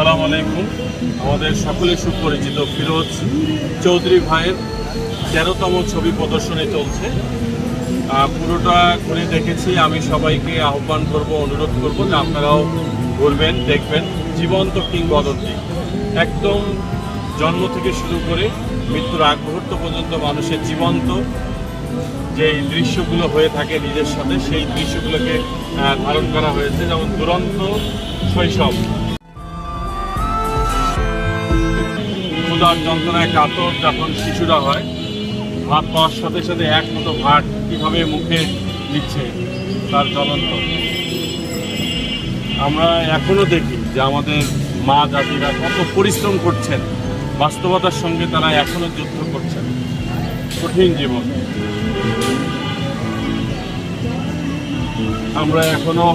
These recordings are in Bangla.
আলাইকুম। আমাদের সকলে সুপরিচিত ফিরোজ চৌধুরী ভাইয়ের তেরোতম ছবি প্রদর্শনী চলছে। পুরোটা ঘুরে দেখেছি। আমি সবাইকে আহ্বান করব, অনুরোধ করব যে আপনারাও ঘুরবেন, দেখবেন। জীবন্ত কিংবদন্তি। একদম জন্ম থেকে শুরু করে মৃত্যুর আগ মুহূর্ত পর্যন্ত মানুষের জীবন্ত যে দৃশ্যগুলো হয়ে থাকে নিজের সাথে, সেই দৃশ্যগুলোকে ধারণ করা হয়েছে। যেমন দুরন্ত শৈশব। ক্ষুধার যন্ত্রণায় কাতর যখন শিশুরা হয়, ভাত পাওয়ার সাথে সাথে এক মতো ভাত কীভাবে মুখে দিচ্ছে তার জ্বলন্ত আমরা এখনও দেখি যে আমাদের মা জাতিরা কত পরিশ্রম করছেন, বাস্তবতার সঙ্গে তারা এখনও যুদ্ধ করছেন। কঠিন জীবন। আমরা এখনও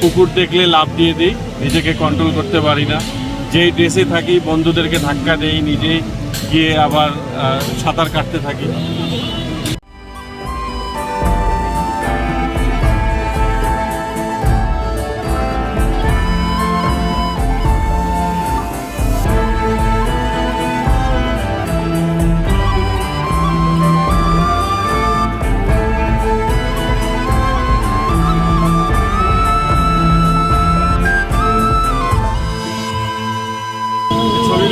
কুকুর দেখলে লাভ দিয়ে দিই, নিজেকে কন্ট্রোল করতে পারি না। যেই ড্রেসে থাকি বন্ধুদেরকে ধাক্কা দেই নিজে গিয়ে আবার সাঁতার কাটতে থাকি।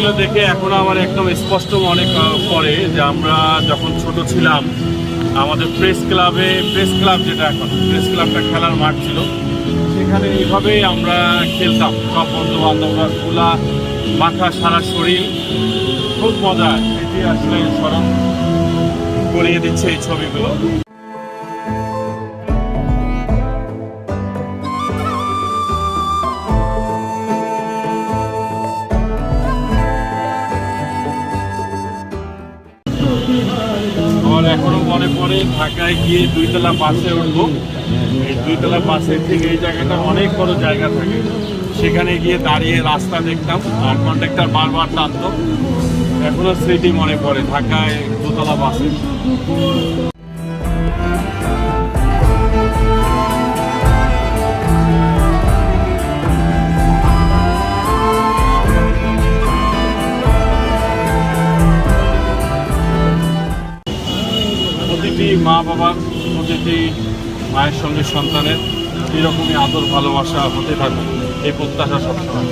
ছবিগুলো দেখে এখন আমার একদম স্পষ্ট মনে ক- পড়ে যে আমরা যখন ছোট ছিলাম, আমাদের প্রেস ক্লাবে প্রেস ক্লাব যেটা এখন প্রেস ক্লাবটা খেলার মাঠ ছিল। সেখানে এইভাবেই আমরা খেলতাম। সব বন্ধু বান্ধবরা খোলা মাথা সারা শরীর। খুব মজা। এটি আসলে স্মরণ করিয়ে দিচ্ছে এই ছবিগুলো। আমার এখনও মনে পড়ে ঢাকায় গিয়ে দুইতলা বাসে উঠবো। এই দুইতলা বাসের থেকে এই জায়গাটা অনেক বড় জায়গা থাকে। সেখানে গিয়ে দাঁড়িয়ে রাস্তা দেখতাম আর কন্ট্রাক্টর বারবার টানত। এখনও স্মৃতি মনে পড়ে ঢাকায় দোতলা বাসে। মা বাবার প্রতিটি মায়ের সঙ্গে সন্তানের এরকমই আদর, ভালোবাসা হতে থাকুক এই প্রত্যাশা সবসময়।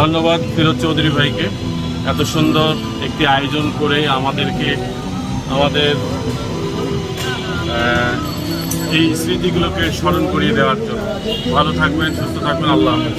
ধন্যবাদ ফিরোজ চৌধুরী ভাইকে। এত সুন্দর একটি আয়োজন করে আমাদেরকে, আমাদের এই স্মৃতিগুলোকে স্মরণ করিয়ে দেওয়ার জন্য। ভালো থাকবেন, সুস্থ থাকবেন, আল্লাহ হাফেজ।